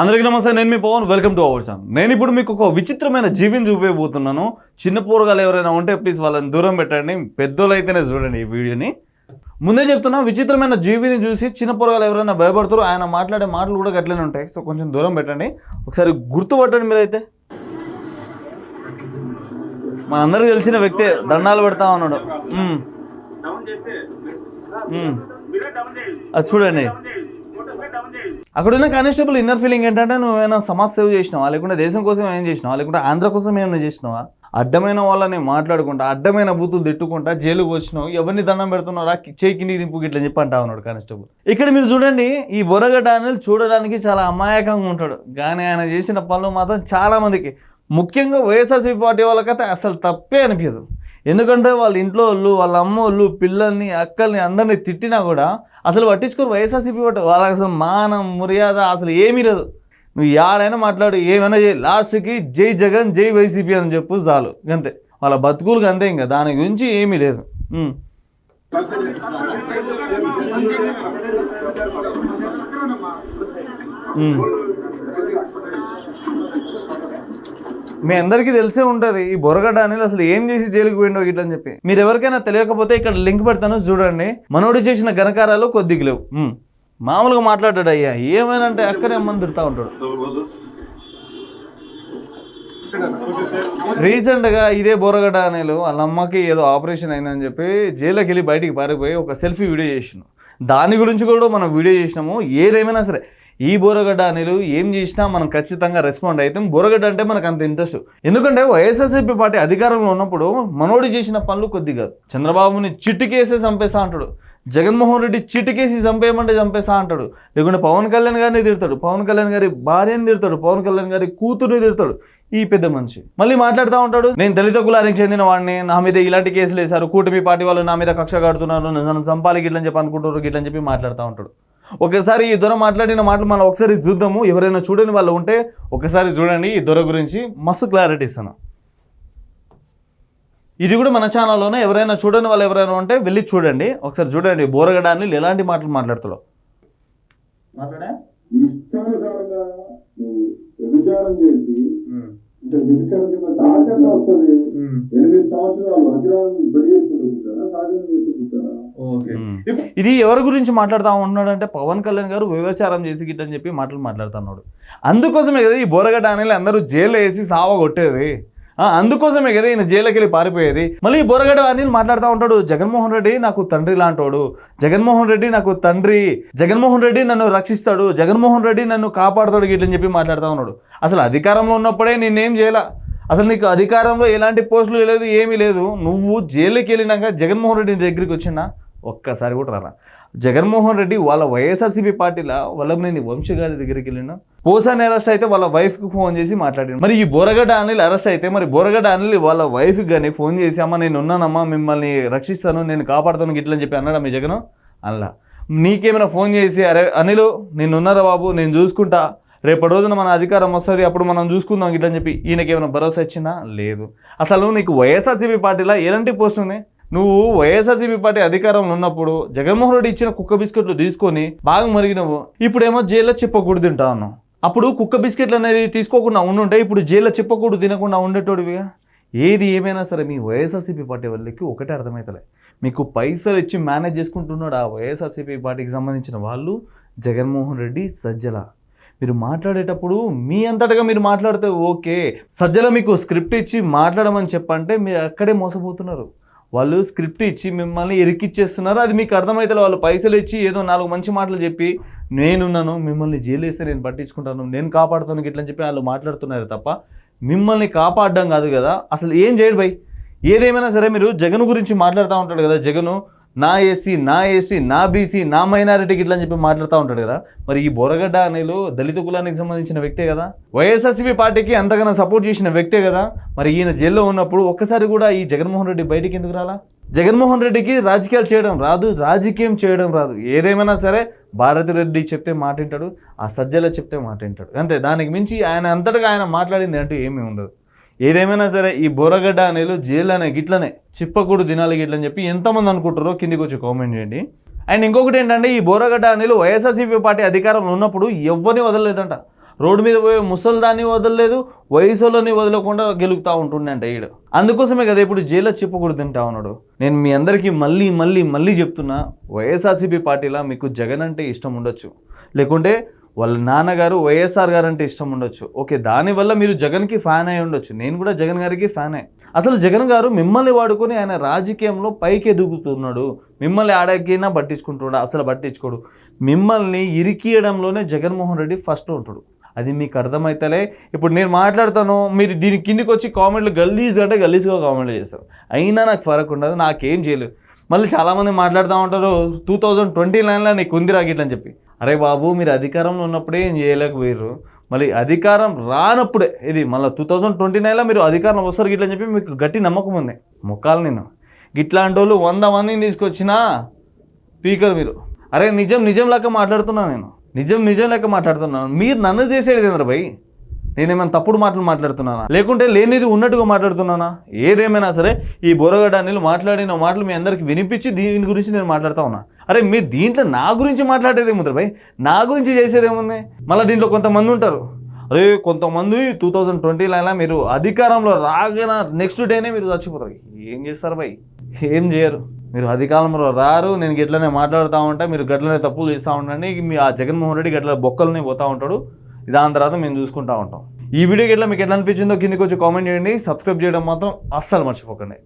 అందరికీ నమస్తే నేను మీ Pavan. Welcome to our channel నేను ఇప్పుడు మీకు ఒక విచిత్రమైన జీవిని చూపించబోతున్నాను చిన్న పోరగాలు ఎవరైనా ఉంటే ప్లీజ్ వాళ్ళని దూరం పెట్టండి. పెద్దోళ్ళు అయితేనే చూడండి ఈ వీడియోని. ముందే చెప్తున్నా విచిత్రమైన జీవిని చూసి చిన్న పోరగాలు ఎవరైనా భయపడుతారో ఆయన మాట్లాడే మాటలు కూడా గట్లనే ఉంటాయి. సో కొంచెం దూరం పెట్టండి. ఒకసారి గుర్తుపట్టండి మీరైతే. మనందరికీ తెలిసిన వ్యక్తే దండాలు పెడతా ఉన్నాడు. అది చూడండి. అక్కడ ఉన్న కానిస్టేబుల్ ఇన్నర్ ఫీలింగ్ ఏంటంటే నువ్వు ఏమైనా సమాజ్ సేవ్ చేసినావా? లేకుంటే దేశం కోసం ఏం చేసినావా? లేకుంటే ఆంధ్ర కోసం ఏమైనా చేసినావా? అడ్డమైన వాళ్ళని మాట్లాడుకుంటా అడ్డమైన బూతులు తిట్టుకుంటా జైలుకు వచ్చినావు ఎవరిని దండం పెడుతున్నారా చేయి కిందికి దింపు గిట్ల చెప్పి అంటా ఉన్నాడు కానిస్టేబుల్ ఇక్కడ మీరు చూడండి ఈ బొరగడ్డ అనేది చూడడానికి చాలా అమాయకంగా ఉంటాడు. కానీ ఆయన చేసిన పనులు మాత్రం చాలా మందికి. ముఖ్యంగా వైఎస్ఆర్సీపీ పార్టీ వాళ్ళకైతే అసలు తప్పే అనిపించదు. ఎందుకంటే వాళ్ళ ఇంట్లో వాళ్ళు వాళ్ళ అమ్మ వాళ్ళు పిల్లల్ని అక్కల్ని అందరినీ తిట్టినా కూడా అసలు పట్టించుకోరు వైఎస్ఆర్సీపీ పట్టు వాళ్ళకి అసలు మానం మర్యాద అసలు ఏమీ లేదు. నువ్వు యాడైనా మాట్లాడు ఏమైనా చేయి. లాస్ట్కి జై జగన్ జై వైసీపీ అని చెప్పు చాలు. అంతే వాళ్ళ బతుకులకు అంతే ఇంకా. దాని గురించి ఏమీ లేదు. ఉమ్. మీ అందరికీ తెలిసే ఉంటుంది ఈ బొరగడ్డ అనేది అసలు ఏం చేసి జైలుకి పోయిండో ఇట్లా అని చెప్పి. మీరు ఎవరికైనా తెలియకపోతే ఇక్కడ లింక్ పెడతాను చూడండి. మనోడు చేసిన ఘనకారాలు కొద్దిగా లేవు. మామూలుగా మాట్లాడాడు అయ్యా ఏమైనా అంటే అక్కడే అమ్మని తిడతా ఉంటాడు. రీసెంట్గా ఇదే బోరగడ్డ అనేలు వాళ్ళ అమ్మకి ఏదో ఆపరేషన్ అయిందని చెప్పి జైల్లోకి వెళ్ళి బయటికి పారిపోయి ఒక సెల్ఫీ వీడియో చేసినాం దాని గురించి కూడా మనం వీడియో చేసినాము. ఏదేమైనా సరే ఈ బోరగడ్డ అనిలు ఏం చేసినా మనం ఖచ్చితంగా రెస్పాండ్ అయితే బోరగడ్డ అంటే మనకు అంత ఇంట్రెస్ట్ ఎందుకంటే వైఎస్ఆర్సీపీ పార్టీ అధికారంలో ఉన్నప్పుడు మనోడు చేసిన పనులు కొద్దిగా చంద్రబాబుని చిట్టుకేసే చంపేస్తా అంటాడు. జగన్మోహన్ రెడ్డి చిటికేసి చంపేయమంటే చంపేస్తా అంటాడు. లేకుంటే పవన్ కళ్యాణ్ గారిని తిడతాడు. పవన్ కళ్యాణ్ గారి భార్యని తిడతాడు. పవన్ కళ్యాణ్ గారి కూతురుని తిడతాడు. ఈ పెద్ద మనిషి. మళ్ళీ మాట్లాడుతూ ఉంటాడు. నేను దళిత కులానికి చెందిన వాడిని. నా మీద ఇలాంటి కేసులు వేశారు. కూటమి పార్టీ వాళ్ళు నా మీద కక్ష కడుతున్నారు. నన్ను చంపాలి గిట్లని చెప్పి అనుకుంటారు గిట్లని చెప్పి మాట్లాడుతూ ఉంటాడు. ఒకసారి ఈ దొర మాట్లాడిన మాటలు మనం ఒకసారి చూద్దాము. ఎవరైనా చూడని వాళ్ళు ఉంటే ఒకసారి చూడండి ఈ దొర గురించి. మస్తు క్లారిటీ ఇస్తాను ఇది కూడా మన ఛానల్లోనే ఎవరైనా చూడని వాళ్ళు ఎవరైనా ఉంటే వెళ్ళి చూడండి. ఒకసారి చూడండి బోరగడాన్ని ఎలాంటి మాటలు మాట్లాడుతాడో మాట్లాడా? ఇష్టానుసారంగా చేసి కింద వస్తుంది. ఎనిమిది సంవత్సరాలు బడి ఇది ఎవరి గురించి మాట్లాడుతూ ఉన్నాడు అంటే పవన్ కళ్యాణ్ గారు వ్యవచారం చేసి గిట్టని చెప్పి మాటలు మాట్లాడుతున్నాడు. అందుకోసమే కదా ఈ బోరగడ్డ అనేది అందరూ జైల్లో వేసి సావ కొట్టేది. అందుకోసమే కదా ఈయన జైలుకి వెళ్ళి పారిపోయేది. మళ్ళీ బొరగడ అని మాట్లాడుతూ ఉంటాడు జగన్మోహన్ రెడ్డి నాకు తండ్రి లాంటోడు. జగన్మోహన్ రెడ్డి నాకు తండ్రి. జగన్మోహన్ రెడ్డి నన్ను రక్షిస్తాడు. జగన్మోహన్ రెడ్డి నన్ను కాపాడుతాడు గిట్లని చెప్పి మాట్లాడుతూ ఉన్నాడు. అసలు అధికారంలో ఉన్నప్పుడే నేనేం చేయాల? అసలు నీకు అధికారంలో ఎలాంటి పోస్టులు లేదు ఏమీ లేదు. నువ్వు జైలుకి వెళ్ళినాక జగన్మోహన్ రెడ్డి దగ్గరికి వచ్చినా ఒక్కసారి కూడా రారా. జగన్మోహన్ రెడ్డి వాళ్ళ వైఎస్ఆర్సీపీ పార్టీలో వల్లభనేని వంశీ గారి దగ్గరికి వెళ్ళిన పోసాని అరెస్ట్ అయితే వాళ్ళ వైఫ్కి ఫోన్ చేసి మాట్లాడాడు. మరి ఈ బోరగడ్డ అనిల్ అరెస్ట్ అయితే మరి బోరగడ్డ అనిల్ వాళ్ళ వైఫ్కి కానీ ఫోన్ చేసి అమ్మ నేను ఉన్నానమ్మా మిమ్మల్ని రక్షిస్తాను నేను కాపాడుతాను గిట్లని చెప్పి అన్నాడా మీ జగన్? అలా. నీకేమైనా ఫోన్ చేసి అరే అనిల్ నేను ఉన్నారా బాబు నేను చూసుకుంటా. రేపటి రోజున మన అధికారం వస్తుంది అప్పుడు మనం చూసుకుందాం గిట్లని చెప్పి ఈయనకి ఏమైనా భరోసా ఇచ్చినా లేదు. అసలు నీకు వైఎస్ఆర్సీపీ పార్టీలో ఎలాంటి పోస్ట్ ఉన్నాయి నువ్వు వైఎస్ఆర్సీపీ పార్టీ అధికారంలో ఉన్నప్పుడు జగన్మోహన్ రెడ్డి ఇచ్చిన కుక్క బిస్కెట్లు తీసుకొని బాగా మరిగినవు. ఇప్పుడేమో జైల్లో చెప్పకూడదు తింటా ఉన్నావు అప్పుడు కుక్క బిస్కెట్లు అనేది తీసుకోకుండా ఉండుంటే ఇప్పుడు జైల్లో చెప్పకూడదు తినకుండా ఉండేటోడివిగా ఏది ఏమైనా సరే మీ వైఎస్ఆర్సీపీ పార్టీ వాళ్ళకి ఒకటే అర్థమవుతలే మీకు పైసలు ఇచ్చి మేనేజ్ చేసుకుంటున్నాడు ఆ వైఎస్ఆర్సీపీ పార్టీకి సంబంధించిన వాళ్ళు జగన్మోహన్ రెడ్డి సజ్జల. మీరు మాట్లాడేటప్పుడు మీ అంతటగా మీరు మాట్లాడితే ఓకే. సజ్జల మీకు స్క్రిప్ట్ ఇచ్చి మాట్లాడమని చెప్పంటే మీరు అక్కడే మోసపోతున్నారు. వాళ్ళు స్క్రిప్ట్ ఇచ్చి మిమ్మల్ని ఇరికిచ్చేస్తున్నారు. అది మీకు అర్థమైతే వాళ్ళు పైసలు ఇచ్చి ఏదో నాలుగు మంచి మాటలు చెప్పి నేనున్నాను మిమ్మల్ని జైలు వేస్తే నేను పట్టించుకుంటాను నేను కాపాడుతాను ఇట్లని చెప్పి వాళ్ళు మాట్లాడుతున్నారు తప్ప మిమ్మల్ని కాపాడడం కాదు కదా. అసలు ఏం చేయడు భయ్? ఏదేమైనా సరే మీరు జగన్ గురించి మాట్లాడుతూ ఉంటాడు కదా జగను నా ఎస్సీ నా ఎస్టీ నా బీసీ నా మైనారిటీ ఇట్లా అని చెప్పి మాట్లాడుతూ ఉంటాడు కదా. మరి ఈ బొరగడ్డ అనేలు దళిత కులానికి సంబంధించిన వ్యక్తే కదా. వైఎస్ఆర్సీపీ పార్టీకి అంతగానో సపోర్ట్ చేసిన వ్యక్తే కదా. మరి ఈయన జైల్లో ఉన్నప్పుడు ఒక్కసారి కూడా ఈ జగన్మోహన్ రెడ్డి బయటికి ఎందుకు రాలా? జగన్మోహన్ రెడ్డికి రాజకీయాలు చేయడం రాదు రాజకీయం చేయడం రాదు. ఏదేమైనా సరే భారతిరెడ్డి చెప్తే మాట వింటాడు ఆ సజ్జల చెప్తే మాట వింటాడు అంతే దానికి మించి ఆయన అంతటగా ఆయన మాట్లాడింది అంటూ ఏమీ ఉండదు. ఏదేమైనా సరే ఈ బోరగడ్డ అనేది జైలు గిట్లనే చిప్పకూడు దినాలు గిట్లని చెప్పి ఎంతమంది అనుకుంటారో కిందికి వచ్చి కామెంట్ చేయండి. అండ్ ఇంకొకటి ఏంటంటే ఈ బోరగడ్డ అనేది వైఎస్ఆర్సీపీ పార్టీ అధికారంలో ఉన్నప్పుడు ఎవరిని వదలలేదంట. రోడ్డు మీద పోయే ముసల్దాన్ని వదలలేదు వయసులోని వదలకుండా గెలుపుతూ ఉంటుండంట అంట ఈడు. అందుకోసమే కదా ఇప్పుడు జైల్లో చెప్పకూడదు తింటా ఉన్నాడు. నేను మీ అందరికీ మళ్ళీ మళ్ళీ మళ్ళీ చెప్తున్నా వైఎస్ఆర్సీపీ పార్టీలా మీకు జగన్ అంటే ఇష్టం ఉండొచ్చు. లేకుంటే వాళ్ళ నాన్నగారు వైఎస్ఆర్ గారు అంటే ఇష్టం ఉండొచ్చు. ఓకే దానివల్ల మీరు జగన్కి ఫ్యాన్ అయి ఉండొచ్చు. నేను కూడా జగన్ గారికి ఫ్యానే. అసలు జగన్ గారు మిమ్మల్ని వాడుకొని ఆయన రాజకీయంలో పైకి ఎదుగుతున్నాడు మిమ్మల్ని ఆడకైనా పట్టించుకుంటున్నాడు? అసలు పట్టించుకోడు. మిమ్మల్ని ఇరికియడంలోనే జగన్మోహన్ రెడ్డి ఫస్ట్ ఉంటాడు. అది మీకు అర్థమైతలే. ఇప్పుడు నేను మాట్లాడతాను. మీరు దీని కిందికి వచ్చి కామెంట్లు గలీజ్ అంటే గలీజ్గా కామెంట్లు చేస్తారు. అయినా నాకు ఫరక్ ఉండదు. నాకేం చేయలేదు మళ్ళీ చాలామంది మాట్లాడుతూ ఉంటారు. టూ థౌజండ్ ట్వంటీ నైన్లో నీకు ఉంది రాగిట్లని చెప్పి. అరే బాబు మీరు అధికారంలో ఉన్నప్పుడే ఏం చేయలేకపోయారు మళ్ళీ అధికారం రానప్పుడే ఇది మళ్ళీ టూ థౌజండ్ ట్వంటీ నైన్లో మీరు అధికారం వస్తారు గిట్లని చెప్పి మీకు గట్టి నమ్మకం ఉంది. మొక్కాలు నేను. గిట్లాంటి వాళ్ళు వంద మందిని తీసుకొచ్చినా స్పీకర్ మీరు. అరే నిజం నిజం లెక్క మాట్లాడుతున్నాను నేను. నిజం నిజం లెక్క మాట్లాడుతున్నాను మీరు నన్ను చేసేది ఏంద్ర భయ్? నేనేమైనా తప్పుడు మాటలు మాట్లాడుతున్నానా? లేకుంటే లేనిది ఉన్నట్టుగా మాట్లాడుతున్నానా? ఏదేమైనా సరే ఈ బొరగడ్డ నీళ్ళు మాట్లాడిన మాటలు మీ అందరికి వినిపించి దీని గురించి నేను మాట్లాడుతూ ఉన్నా. అరే మీరు దీంట్లో నా గురించి మాట్లాడేది ఏముంది భయ్? నా గురించి చేసేది ఏముంది మళ్ళీ దీంట్లో కొంతమంది ఉంటారు. అరే కొంతమంది టూ థౌజండ్ ట్వంటీలో మీరు అధికారంలో రాగానే నెక్స్ట్ డేనే మీరు చచ్చిపోతారు. ఏం చేస్తారు భయ్? ఏం చేయరు. మీరు అధికారంలో రారు నేను గట్లనే మాట్లాడుతూ ఉంటా మీరు గట్లనే తప్పులు చేస్తూ ఉండండి. మీ ఆ జగన్మోహన్ రెడ్డి గట్ల బొక్కలనే పోతూ ఉంటాడు. దాని తర్వాత మేము చూసుకుంటూ ఉంటాం. ఈ వీడియోకి ఎట్లా మీకు ఎట్లా అనిపించిందో కిందకి వచ్చి కామెంట్ చేయండి. సబ్స్క్రైబ్ చేయడం మాత్రం అస్సలు మర్చిపోకండి.